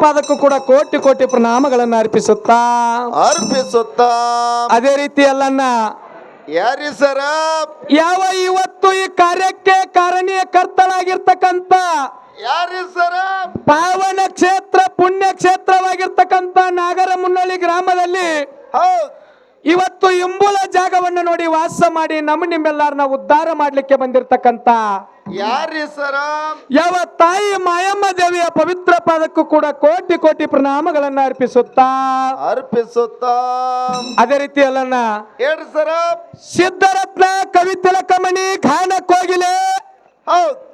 ಪಾದಕ್ಕೂ ಕೂಡ ಕೋಟಿ ಕೋಟಿ ಪ್ರಣಾಮಗಳನ್ನು ಅರ್ಪಿಸುತ್ತಾ? ಅರ್ಪಿಸುತ್ತ? ಅದೇ ರೀತಿ ಅಲ್ಲನ್ನ ಯಾರಿ ಸರ? ಯಾವ ಇವತ್ತು ಈ ಕಾರ್ಯಕ್ಕೆ ಕಾರಣೀಯ ಕರ್ತನಾಗಿರ್ತಕ್ಕಂತ ಯಾರಿ ಸರ? ಪಾವನ ಕ್ಷೇತ್ರ ಪುಣ್ಯ ಕ್ಷೇತ್ರವಾಗಿರ್ತಕ್ಕಂತ ನಾಗರ ಮುನ್ನಳ್ಳಿ ಗ್ರಾಮದಲ್ಲಿ ಹೌದ್. ಇವತ್ತು ಇಂಬುಲ ಜಾಗವನ್ನು ನೋಡಿ ವಾಸ ಮಾಡಿ ನಮ್ಮ ನಿಮ್ಮೆಲ್ಲಾರನ್ನ ಉದ್ಧಾರ ಮಾಡ್ಲಿಕ್ಕೆ ಬಂದಿರತಕ್ಕಂತ ಯಾರಿ ಸರ? ಯಾವ ತಾಯಿ ಮಾಯಮ್ಮ ದೇವಿಯ ಪವಿತ್ರ ಪಾದಕ್ಕೂ ಕೂಡ ಕೋಟಿ ಕೋಟಿ ಪ್ರಣಾಮಗಳನ್ನ ಅರ್ಪಿಸುತ್ತಾ? ಅರ್ಪಿಸುತ್ತ? ಅದೇ ರೀತಿ ಅಲ್ಲಣ್ಣ ಹೇಳ್ರಿ ಸರ. ಸಿದ್ಧರತ್ನ ಕವಿತಲಕಮಣಿ ಖಾನ ಕೋಗಿಲೆ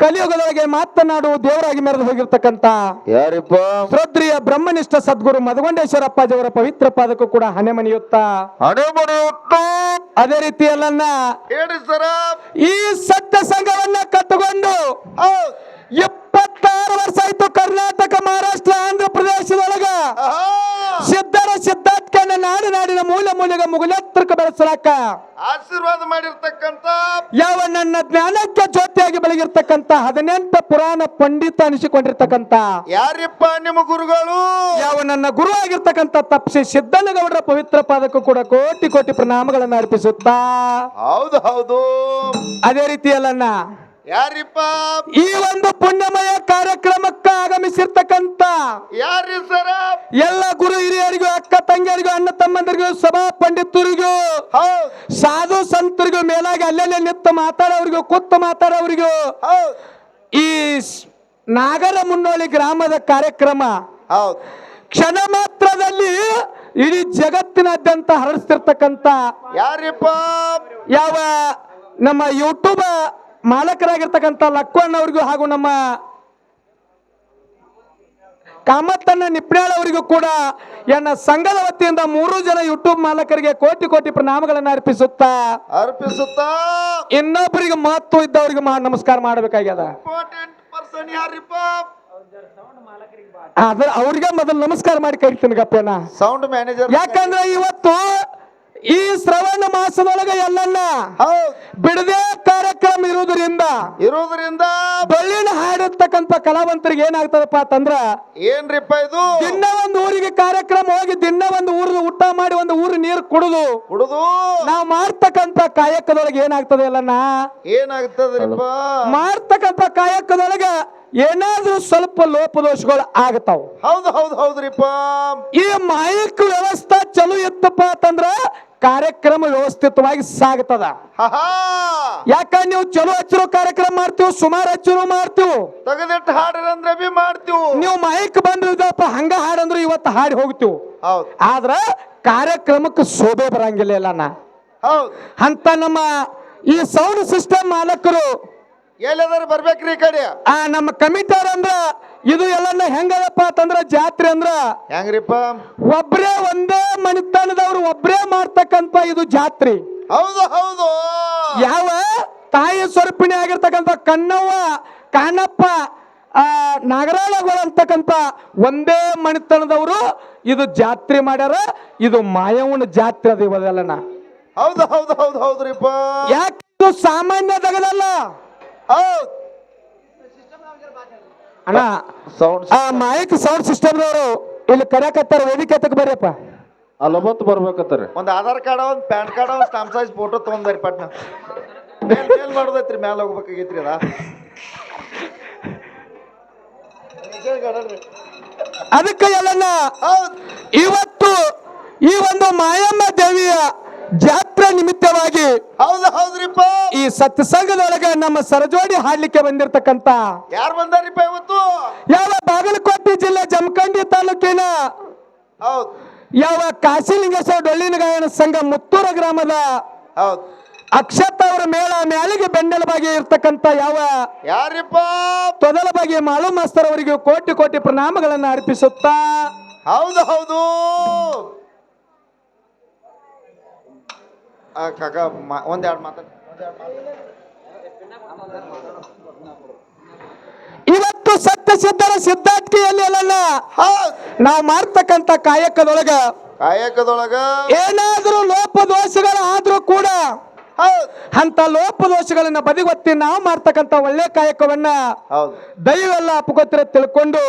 ಕಲಿಯುಗದೊಳಗೆ ಮಾತನಾಡುವ ದೇವರಾಗಿ ಮೆರೆದು ಹೋಗಿರ್ತಕ್ಕಂತ ಯಾರಿಪ್ಪ? ಶ್ರೋತ್ರಿಯ ಬ್ರಹ್ಮನಿಷ್ಠ ಸದ್ಗುರು ದೇವರ ಪವಿತ್ರ ಪಾದಕ್ಕೂ ಕೂಡ ಹಣೆ ಮನೆಯುತ್ತು ಅದೇ ರೀತಿ ಅಲ್ಲನ್ನ ಹೇಳ್ರಿ ಸರ. ಈ ಸತ್ಯ ಸಂಘವನ್ನ ಕಟ್ಟಿಕೊಂಡು ಇಪ್ಪತ್ತಾರು ವರ್ಷ ಆಯ್ತು ಕರ್ನಾಟಕ ಮಹಾರಾಷ್ಟ್ರ ಆಂಧ್ರ ಪ್ರದೇಶದೊಳಗ ಆಹಾ. ಸಿದ್ಧರ ಸಿದ್ಧಾರ್ಥನ ನಾಡು ನಾಡಿನ ಮೂಲ ಮೂಲೆಗ ಮುಗುಲೆತ್ತರಕ ಆಶೀರ್ವಾದ ಮಾಡಿರ್ತಕ್ಕಂತ ಯಾವ ನನ್ನ ಜ್ಞಾನಕ್ಕೆ ಜ್ಯೋತಿಯಾಗಿ ಬೆಳಗಿರ್ತಕ್ಕಂತ ಹದಿನೆಂಟು ಪುರಾಣ ಪಂಡಿತ ಅನಿಸಿಕೊಂಡಿರ್ತಕ್ಕಂತ ಯಾರಿಪ್ಪ ನಿಮ್ಮ ಗುರುಗಳು? ಯಾವ ನನ್ನ ಗುರು ಆಗಿರ್ತಕ್ಕಂತ ತಪ್ಸಿ ಸಿದ್ದನಗೌಡರ ಪವಿತ್ರ ಪಾದಕ್ಕೂ ಕೂಡ ಕೋಟಿ ಕೋಟಿ ಪ್ರಣಾಮಗಳನ್ನು ಅರ್ಪಿಸುತ್ತಾ. ಹೌದು ಹೌದು. ಅದೇ ರೀತಿ ಅಲ್ಲನ್ನ ಯಾರಿಪ್ಪ? ಈ ಒಂದು ಪುಣ್ಯಮಯ ಕಾರ್ಯಕ್ರಮಕ್ಕ ಆಗಮಿಸಿರ್ತಕ್ಕಂತ ಯಾರಿ ಸರ? ಎಲ್ಲ ಗುರು ಹಿರಿಯರಿಗೂ ಅಕ್ಕ ತಂಗಿಯರಿಗೂ ಅಣ್ಣ ತಮ್ಮಂದರಿಗೂ ಸಭಾ ಪಂಡಿತರಿಗೂ ಸಾಧು ಸಂತರಿಗೂ ಮೇಲಾಗಿ ಅಲ್ಲೆಲ್ಲೇ ನಿಂತು ಮಾತಾಡೋರಿಗೂ ಕೂತು ಮಾತಾಡೋರಿಗೂ ಈ ನಾಗರ ಮುನ್ನೋಳಿ ಗ್ರಾಮದ ಕಾರ್ಯಕ್ರಮ ಕ್ಷಣ ಮಾತ್ರದಲ್ಲಿ ಇಡೀ ಜಗತ್ತಿನಾದ್ಯಂತ ಹರಡಿಸ್ತಿರ್ತಕ್ಕಂತ ಯಾರಿಪ್ಪ? ಯಾವ ನಮ್ಮ ಯೂಟ್ಯೂಬ್ ಮಾಲಕರಾಗಿರ್ತಕ್ಕಂಥ ಲಕ್ವಣ್ಣ ಅವರಿಗೂ ಹಾಗೂ ನಮ್ಮ ಕಾಮತ್ತಣ್ಣ ನಿಪ್ನಾಳ್ ಅವರಿಗೂ ಕೂಡ ಎನ್ನ ಸಂಘದ ವತಿಯಿಂದ ಮೂರು ಜನ ಯೂಟ್ಯೂಬ್ ಮಾಲಕರಿಗೆ ಕೋಟಿ ಕೋಟಿ ಪ್ರಣಾಮಗಳನ್ನು ಅರ್ಪಿಸುತ್ತಾ ಅರ್ಪಿಸುತ್ತ. ಇನ್ನೊಬ್ಬರಿಗೆ ಮಹತ್ವ ಇದ್ದವರಿಗೆ ನಮಸ್ಕಾರ ಮಾಡಬೇಕಾಗ್ಯದ. ಆದ್ರೆ ಅವ್ರಿಗೆ ಮೊದಲು ನಮಸ್ಕಾರ ಮಾಡಿ ಕರಿತೀನಿ ಗಪ್ಪೇನ ಸೌಂಡ್ ಮ್ಯಾನೇಜರ್ ಯಾಕಂದ್ರೆ ಇವತ್ತು ಈ ಶ್ರವಣ ಮಾಸದೊಳಗೆ ಎಲ್ಲನ್ನ ಬಿಡದೆ ಕಾರ್ಯಕ್ರಮ ಇರುವುದರಿಂದ ಇರುವುದರಿಂದ ಬಳ್ಳಿನ ಹಾಡಿರ್ತಕ್ಕಂತ ಕಲಾವಂತರಿಗೆ ಏನಾಗ್ತದಪ್ಪ ಅಂತಂದ್ರ ಏನ್ರಿಪ್ಪ ಇದು? ದಿನ ಒಂದು ಊರಿಗೆ ಕಾರ್ಯಕ್ರಮ ಹೋಗಿ ದಿನ ಒಂದು ಊರಿಗೆ ಊಟ ಮಾಡಿ ಒಂದು ಊರು ನೀರು ಕುಡಿದು ಕುಡುದು ನಾವು ಮಾಡ್ತಕ್ಕಂತ ಕಾಯಕದೊಳಗೆ ಏನಾಗ್ತದೆ ಎಲ್ಲನ್ನ? ಏನಾಗ್ತದ್ರಿಪ್ಪ? ಮಾಡ್ತಕ್ಕಂತ ಕಾಯಕದೊಳಗೆ ಏನಾದ್ರೂ ಸ್ವಲ್ಪ ಲೋಪದೋಷಗಳು ಆಗತಾವ್. ಹೌದು ಹೌದು ಹೌದ್ರಿಪ್ಪ. ಈ ಮೈಕ್ ವ್ಯವಸ್ಥೆ ಚಲೋ ಇತ್ತಪ್ಪ ಅಂತಂದ್ರ ಕಾರ್ಯಕ್ರಮ ವ್ಯವಸ್ಥಿತವಾಗಿ ಸಾಗ್ತದ. ಯಾಕ ನೀವು ಚಲೋ ಹಚ್ಚಿರೋ ಕಾರ್ಯಕ್ರಮ ಮಾಡ್ತೀವಿ ಸುಮಾರು ಹಚ್ಚಿರೋ ಮಾಡ್ತೀವಿ? ತೆಗೆದಿಟ್ಟು ಹಾಡ್ರಂದ್ರೆ ಬಿ ಮಾಡ್ತೀವಿ? ನೀವು ಮೈಕ್ ಬಂದಿದ್ದಪ್ಪ ಹಂಗ ಹಾಡಂದ್ರೆ ಇವತ್ತು ಹಾಡಿ ಹೋಗ್ತೀವಿ? ಹೌದು. ಆದ್ರ ಕಾರ್ಯಕ್ರಮಕ್ಕೆ ಶೋಭೆ ಬರಂಗಿಲ್ಲ ಇಲ್ಲ ನಾ ಅಂತ ನಮ್ಮ ಈ ಸೌಂಡ್ ಸಿಸ್ಟಮ್ ಮಾಲಕರು ಎಲ್ಲದಾರು ಬರ್ಬೇಕ್ರಿ ಈ ಕಡೆ. ಆ ನಮ್ಮ ಕಮಿಟರ್ ಅಂದ್ರ ಇದು ಎಲ್ಲ ಹೆಂಗದಪ್ಪ ಅಂತಂದ್ರ ಜಾತ್ರೆ ಅಂದ್ರ ಹೆಂಗ್ರಿಪ್ಪ? ಒಬ್ರೇ ಒಂದೇ ಮನಿತನದವ್ರು ಒಬ್ರೇ ಮಾಡ್ತಕ್ಕಂತ ಇದು ಜಾತ್ರೆ. ಹೌದು ಹೌದು. ಯಾವ ತಾಯಿ ಸ್ವರೂಪಿಣಿ ಆಗಿರ್ತಕ್ಕಂಥ ಕಣ್ಣವ್ವ ಕಾನಪ್ಪ ಆ ನಾಗರಾಳಗಳು ಅಂತಕ್ಕಂಥ ಒಂದೇ ಮಣಿತನದವರು ಇದು ಜಾತ್ರೆ ಮಾಡ್ಯಾರ. ಇದು ಮಾಯವನ ಜಾತ್ರೆ ಅದ ಇವದೆಲ್ಲನ ಹೌದು ಹೌದು ಹೌದು ಹೌದ್ರಿಪ್ಪ. ಯಾಕೆ ಇದು ಸಾಮಾನ್ಯ ತಗದಲ್ಲ ಹೌದ್. ಅಣ್ಣ ಸೌಂಡ್ ಆ ಮೈಕ್ ಸೌಂಡ್ ಸಿಸ್ಟಮ್ದವರು ಇಲ್ಲಿ ಕರ್ಯಾಕತ್ತಾರ ವೇದಿಕೆ ತಗ ಬರ್ರಿಯಪ್ಪ ಅಲ್ಲೊಬ್ಬತ್ತು ಬರ್ಬೇಕತ್ತಾರೆ ಒಂದು ಆಧಾರ್ ಕಾರ್ಡ್ ಒಂದು ಪ್ಯಾನ್ ಕಾರ್ಡ್ ಒಂದ್ ಸ್ಟಾಂಪ್ ಸೈಜ್ ಫೋಟೋ ತಗೊಂಡ್ರಿ ಪಟ್ನ. ಮೇಲ್ ಮಾಡೋದೈತ್ರಿ ಮ್ಯಾಲ ಹೋಗ್ಬೇಕಾಗೈತ್ರಿ ಅದ. ಅದಕ್ಕೆ ಎಲ್ಲನ್ನ ಇವತ್ತು ಈ ಒಂದು ಮಾಯಮ್ಮ ದೇವಿಯ ಜಾತ್ರೆ ನಿಮಿತ್ತವಾಗಿ ಹೌದು ಹೌದ್ರಿಪ್ಪ. ಈ ಸತ್ಸಂಗದೊಳಗೆ ನಮ್ಮ ಸರಜೋಡಿ ಹಾಡ್ಲಿಕ್ಕೆ ಬಂದಿರತಕ್ಕಂತ ಯಾರು ಬಂದಾರಿಪ್ಪ ಇವತ್ತು? ಯಾವ ಬಾಗಲಕೋಟೆ ಜಿಲ್ಲೆ ಜಮಖಂಡಿ ತಾಲೂಕಿನ ಹೌದು. ಯಾವ ಕಾಶಿಲಿಂಗೇಶ್ವರ ಡೊಳ್ಳಿನ ಗಾಯನ ಸಂಘ ಮುತ್ತೂರ ಗ್ರಾಮದ ಹೌದು. ಅಕ್ಷತ್ ಅವರ ಮೇಳ ಮ್ಯಾಲಿಗೆ ಬೆನ್ನೆಲುಬಾಗಿ ಇರ್ತಕ್ಕಂತ ಯಾವ ಯಾರಿಪ್ಪ ತೊದಲ ಬಾಗಿ ಮಾಳು ಮಾಸ್ತರ್ ಅವರಿಗೆ ಕೋಟಿ ಕೋಟಿ ಪ್ರಣಾಮಗಳನ್ನು ಅರ್ಪಿಸುತ್ತಾ ಹೌದು ಹೌದು ಆ, ಕಾಕ ಮ- ಒಂದೆರಡು ಮಾತಾಡ ಇವತ್ತು ಸತ್ಯ ಸಿದ್ಧರ ಸಿದ್ಧಾರ್ಥಿಯಲ್ಲಿ ಅಲ್ಲ ಹೌದ್. ನಾವು ಮಾಡ್ತಕ್ಕಂತ ಕಾಯಕದೊಳಗ ಕಾಯಕದೊಳಗ ಏನಾದ್ರೂ ಲೋಪದೋಷಗಳು ಆದ್ರೂ ಕೂಡ ಅಂತ ಲೋಪದೋಷಗಳನ್ನ ಬದಿಗೊತ್ತಿ ನಾವು ಮಾಡ್ತಕ್ಕಂತ ಒಳ್ಳೆ ಕಾಯಕವನ್ನ ದೈವೆಲ್ಲ ಅಪಗೋತ್ರ ತಿಳ್ಕೊಂಡು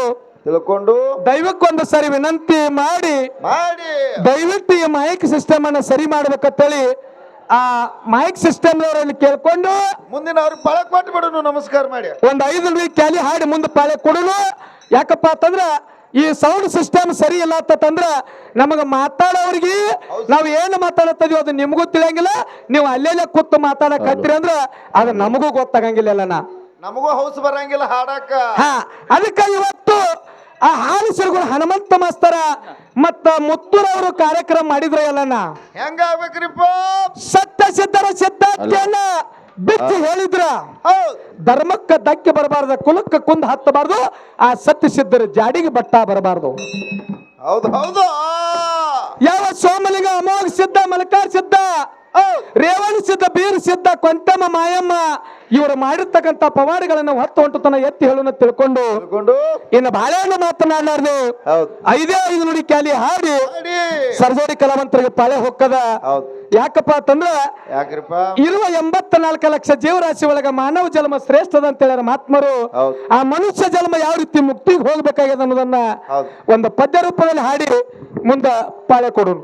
ತಿಳ್ಕೊಂಡು ದೈವಕ್ಕೊಂದು ಸರಿ ವಿನಂತಿ ಮಾಡಿ ಮಾಡಿ. ದಯವಿಟ್ಟು ಈ ಮೈಕ್ ಸಿಸ್ಟಮ್ ಅನ್ನ ಸರಿ ಮಾಡ್ಬೇಕಂತೇಳಿ ಆ ಮೈಕ್ ಸಿಸ್ಟಮ್ ಅವರಲ್ಲಿ ಕೇಳ್ಕೊಂಡು ಮುಂದಿನ ಅವ್ರಿಗೆ ಪಳ ಕೊಟ್ಟು ಬಿಡು ನಮಸ್ಕಾರ ಮಾಡಿ. ಒಂದ್ ಐದು ಕ್ಯಾಲಿ ಹಾಡಿ ಮುಂದೆ ಪಾಳೆ ಕೊಡೋನು. ಯಾಕಪ್ಪ ಅಂತಂದ್ರ ಈ ಸೌಂಡ್ ಸಿಸ್ಟಮ್ ಸರಿ ಇಲ್ಲ ಅಂತಂದ್ರ ನಮಗ ಮಾತಾಡೋರಿಗೆ ನಾವು ಏನು ಮಾತಾಡತ್ತದೀವಿ ಅದು ನಿಮಗೂ ತಿಳಿಯಂಗಿಲ್ಲ ನೀವು ಅಲ್ಲೆಲ್ಲ ಕೂತು ಮಾತಾಡಕ್ ಹತ್ತಿರ ಅಂದ್ರ ಅದು ನಮಗೂ ಗೊತ್ತಾಗಂಗಿಲ್ಲ ಅಲ್ಲ ನಮಗೂ ಹೌಸ್ ಬರಂಗಿಲ್ಲ ಹಾಡಕ್ಕ ಹಾ ಅದಕ್ಕೆ ಇವತ್ತು ಆ ಹಾಲು ಸಿರುಗಳು ಹನುಮಂತ ಮಾಸ್ತರ ಮತ್ತ ಮುತ್ತೂರವರು ಕಾರ್ಯಕ್ರಮ ಮಾಡಿದ್ರ ಎಲ್ಲನ? ಹೆಂಗ ಆಗ್ಬೇಕ್ರಿಪ್ಪ ಸತ್ಯ ಸಿದ್ಧರ ಸಿದ್ಧಾಂತನ ಬಿಚ್ಚಿ ಹೇಳಿದ್ರ? ಧರ್ಮಕ್ಕ ಧರ್ಮಕ್ಕೆ ಧಕ್ಕೆ ಬರಬಾರ್ದು ಕುಲಕ್ಕೆ ಕುಂದ ಹತ್ತಬಾರ್ದು ಆ ಸತ್ಯ ಸಿದ್ಧರ ಜಾಡಿಗೆ ಬಟ್ಟ ಬರಬಾರ್ದು. ಹೌದು ಹೌದು. ಯಾವ ಸೋಮಲಿಂಗ ಅಮೋಘ ಸಿದ್ಧ ಮಲಕಾರ್ ಸಿದ್ಧ ರೇವಣ ಸಿದ್ಧ ಬೀರ್ ಸಿದ್ಧ ಕೊಂತಮ್ಮ ಮಾಯಮ್ಮ ಇವರು ಮಾಡಿರ್ತಕ್ಕಂತ ಪವಾಡಗಳನ್ನು ಹೊತ್ತು ಹೊಂಟುತನ ಎತ್ತಿ ಹೇಳೋಣ ತಿಳ್ಕೊಂಡು ಇನ್ನು ಬಾಳೆಹಣ್ಣು ಮಾತನಾಡಲಾರ್ದು. ಐದೇ ಐದು ನುಡಿ ಕ್ಯಾಲಿ ಹಾಡಿ ಸರ್ಜರಿ ಕಲಾವಂತರಿಗೆ ಪಾಳೆ ಹೊಕ್ಕದ. ಯಾಕಪ್ಪ ಅಂತಂದ್ರ ಇರುವ ಎಂಬತ್ತ ನಾಲ್ಕು ಲಕ್ಷ ಜೀವರಾಶಿ ಒಳಗ ಮಾನವ ಜನ್ಮ ಶ್ರೇಷ್ಠದ ಅಂತ ಹೇಳ್ಯಾರ ಮಹಾತ್ಮರು. ಆ ಮನುಷ್ಯ ಜನ್ಮ ಯಾವ ರೀತಿ ಮುಕ್ತಿಗೆ ಹೋಗ್ಬೇಕಾಗ್ಯದ ಅನ್ನೋದನ್ನ ಒಂದು ಪದ್ಯ ರೂಪದಲ್ಲಿ ಹಾಡಿ ಮುಂದೆ ಪಾಳೆ ಕೊಡೋರು